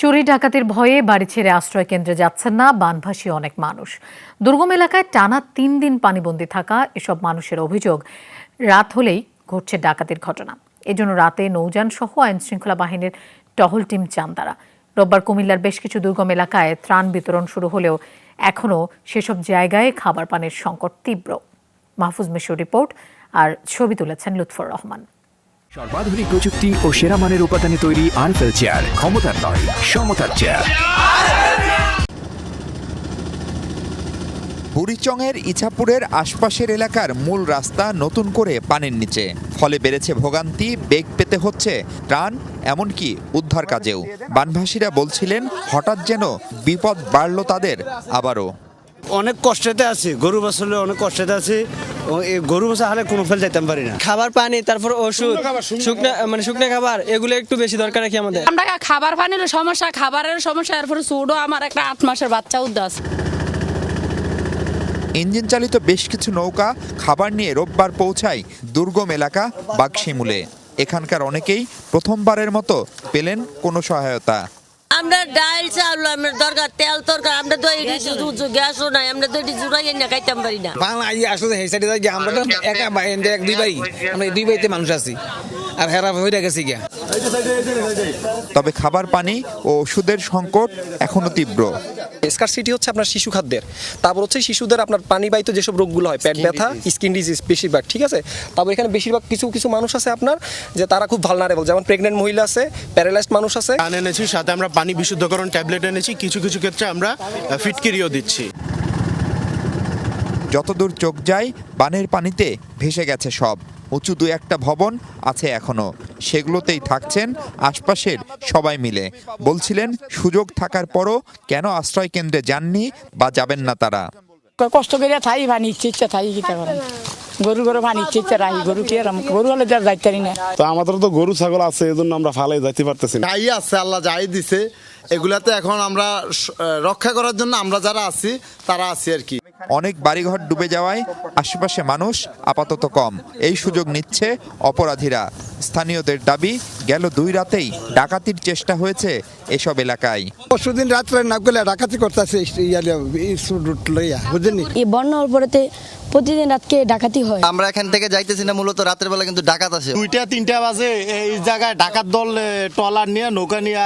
চুরি ডাকাতির ভয়ে বাড়ি ছেড়ে আশ্রয় কেন্দ্রে যাচ্ছেন না, বানভাসী অনেক মানুষ। দুর্গম এলাকায় টানা তিন দিন পানিবন্দী থাকা এসব মানুষের অভিযোগ, রাত হলেই ঘটছে ডাকাতির ঘটনা। এজন্য রাতে নৌযান সহ আইন শৃঙ্খলা বাহিনীর টহল টিম চান তারা। রোববার কুমিল্লার বেশ কিছু দুর্গম এলাকায় ত্রাণ বিতরণ শুরু হলেও এখনও সেসব জায়গায় খাবার পানির সংকট তীব্র। মাহফুজ মিশুর রিপোর্ট, আর ছবি তুলেছেন লুৎফর রহমান। সর্বাধুনিক প্রযুক্তি ও সেরা মানের উপাদানে তৈরি আনফেল চেয়ার, ক্ষমতার নয়, সমতার চেয়ার। বুড়িচংয়ের ইছাপুরের আশপাশের এলাকার মূল রাস্তা নতুন করে পানির নিচে। ফলে বেড়েছে ভোগান্তি, বেগ পেতে হচ্ছে ত্রাণ, এমনকি উদ্ধার কাজেও। বানভাসীরা বলছিলেন, হঠাৎ যেন বিপদ বাড়ল তাদের আবারও। অনেক কষ্টেতে আছি গরু বাছলে অনেক কষ্টেতে আছি ও এই গরু বাছা হলে কোনো ফেল যাইতাম পারি না। খাবার পানি তারপর ওষুধ শুকনো মানে শুকনো খাবার এগুলো একটু বেশি দরকার রাখি আমাদের। আমরা খাবার পানির সমস্যা খাবারের সমস্যা এরপরে চুডো আমার একটা আট মাসের বাচ্চা উদ্দাস ইঞ্জিন চালিত বেশ কিছু নৌকা খাবার নিয়ে রোববার পৌঁছায় দুর্গম এলাকা বাগশিমুলে। এখানকার অনেকেই প্রথমবারের মতো পেলেন কোনো সহায়তা। আমরা ডাল চাল আমরা দরকার তেল দরকার আমরা তো এটি গ্যাসও নাই, আমরা তো এটি জুড়াই না খাইতাম পারি না। বাংলা আই আসলে এই সাইডে আমরা তো একা এক দুই বাই আমরা দুই বাড়িতে মানুষ আছি। আর হেরা হয়ে গেছি গিয়া। তবে খাবার পানি ও ওষুধের সংকট এখনও তীব্র। স্কার সিটি হচ্ছে আপনার শিশু খাদ্যের। তারপর হচ্ছে শিশুদের আপনার পানি পানিবাহিত যেসব রোগগুলো হয় পেট ব্যথা স্কিন ডিজিজ বেশিরভাগ ঠিক আছে? তারপর এখানে বেশিরভাগ কিছু কিছু মানুষ আছে আপনার যে তারা খুব ভালনারেবল যেমন প্রেগনেন্ট মহিলা আছে প্যারালাইজড মানুষ আছে। পান এনেছি সাথে আমরা পানি বিশুদ্ধকরণ ট্যাবলেট এনেছি কিছু কিছু ক্ষেত্রে আমরা ফিটকিরিও দিচ্ছি। যতদূর চোখ যায় বানের পানিতে ভেসে গেছে সব। উঁচু দু একটা ভবন আছে এখনও। সেগুলোতেই থাকছেন আশপাশের সবাই মিলে। বলছিলেন সুযোগ থাকার পরও কেন আশ্রয় কেন্দ্রে যাননি বা যাবেন না তারা? কষ্ট করে থাই ভানি ইচ্ছে ইচ্ছা থাই কিতা করেন গরু গরু ভানি ইচ্ছে ইচ্ছা রাহি। গরু কি আর গরু হলে যা যাইতে না। তো আমাদের তো গরু ছাগল আছে এজন্য আমরা ফালাই যাইতে পারতেছি না। যাই আছে আল্লাহ যাই দিছে। এগুলাতে এখন আমরা রক্ষা করার জন্য আমরা যারা আছি তারা আছি আর কি। অনেক বাড়িঘর ডুবে যাওয়ায় আশেপাশে মানুষ আপাতত কম। এই সুযোগ নিচ্ছে অপরাধীরা। স্থানীয়দের দাবি গেল দুই রাতেই ডাকাতির চেষ্টা হয়েছে এসব এলাকায়। পরশুদিন রাত্রে না গেলে ডাকাতি করতেছে এই বন্যার উপরেতে প্রতিদিন রাতকে ডাকাতি হয়। আমরা এখান থেকে যাইতেছি না মূলত রাতের বেলা কিন্তু ডাকাত আছে দুইটা তিনটা বাজে এই জায়গায় ডাকাত দল ট্রলার নিয়ে নৌকা নিয়ে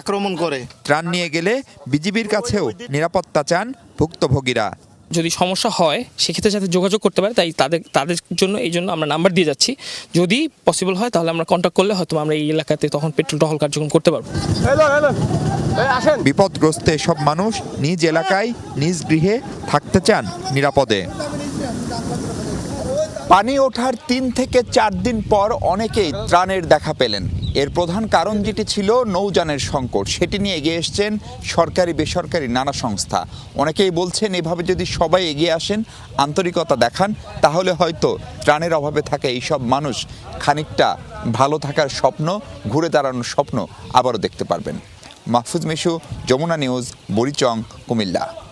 আক্রমণ করে। ত্রাণ নিয়ে গেলে বিজিবির কাছেও নিরাপত্তা চান ভুক্তভোগীরা। যদি সমস্যা হয় সেক্ষেত্রে যাতে যোগাযোগ করতে পারে তাই তাদের তাদের জন্য এই জন্য আমরা নাম্বার দিয়ে যাচ্ছি। যদি পসিবল হয় তাহলে আমরা কন্ট্যাক্ট করলে হয়তো আমরা এই এলাকাতে তখন পেট্রোল টহল কার্যক্রম করতে পারব। বিপদগ্রস্ত এসব মানুষ নিজ এলাকায় নিজ গৃহে থাকতে চান নিরাপদে। পানি ওঠার তিন থেকে চার দিন পর অনেকেই ত্রাণের দেখা পেলেন। এর প্রধান কারণ যেটি ছিল নৌযানের সংকট। সেটি নিয়ে এগিয়ে এসছেন সরকারি, বেসরকারি নানা সংস্থা। অনেকেই বলছেন, এভাবে যদি সবাই এগিয়ে আসেন, আন্তরিকতা দেখান, তাহলে হয়তো ত্রাণের অভাবে থাকা এইসব মানুষ খানিকটা ভালো থাকার স্বপ্ন, ঘুরে দাঁড়ানোর স্বপ্ন আবারও দেখতে পারবেন। মাহফুজ মিশু, যমুনা নিউজ, বরিচং, কুমিল্লা।